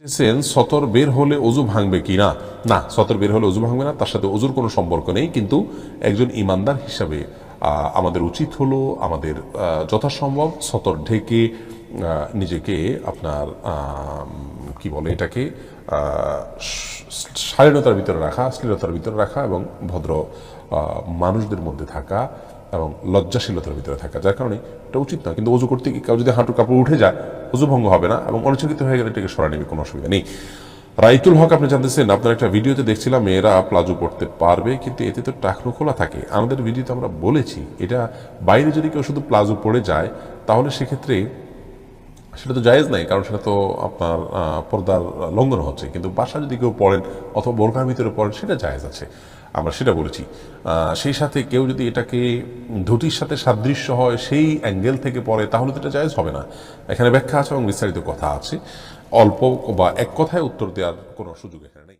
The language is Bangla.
চেয়েছেন সতর বের হলে অজু ভাঙবে কি না? না, সতর বের হলে অজু ভাঙবে না, তার সাথে অজুর কোনো সম্পর্ক নেই, কিন্তু একজন ইমানদার হিসাবে আমাদের উচিত হলো, আমাদের যথাসম্ভব সতর ঢেকে নিজেকে আপনার কি বলে এটাকে শালীনতার ভিতরে রাখা শ্লীলতার ভিতরে রাখা এবং ভদ্র মানুষদের মধ্যে থাকা এবং লজ্জাশীলতার ভিতরে থাকা। যার কারণে এটা উচিত না কিন্তু অজু করতে গিয়ে কেউ যদি হাঁটুর কাপড় উঠে যায় অজু ভঙ্গ হবে না এবং অনুচকিত হয়ে গেলে এটাকে সরা নেবে, কোনো অসুবিধা নেই। রাইতুল হক, আপনি জানতেছেন, আপনার একটা ভিডিওতে দেখছিলাম, মেয়েরা প্লাজো পড়তে পারবে, কিন্তু এতে তো টাকনো খোলা থাকে। আমাদের ভিডিওতে আমরা বলেছি, এটা বাইরে যদি কেউ শুধু প্লাজো পড়ে যায়, তাহলে সেক্ষেত্রে সেটা তো জায়েজ নাই, কারণ সেটা তো আপনার পর্দার লঙ্ঘন হচ্ছে। কিন্তু বাসা যদি কেউ পড়েন অথবা বোরকার ভিতরে পড়েন, সেটা জায়েজ আছে। আমরা সেটা বলেছি। সেই সাথে কেউ যদি এটাকে ধুতির সাথে সাদৃশ্য হয়, সেই অ্যাঙ্গেল থেকে পড়ে, তাহলে তো এটা জায়েজ হবে না। এখানে ব্যাখ্যা আছে এবং বিস্তারিত কথা আছে। অল্প বা এক কথায় উত্তর দেওয়ার কোনো সুযোগ এখানে নেই।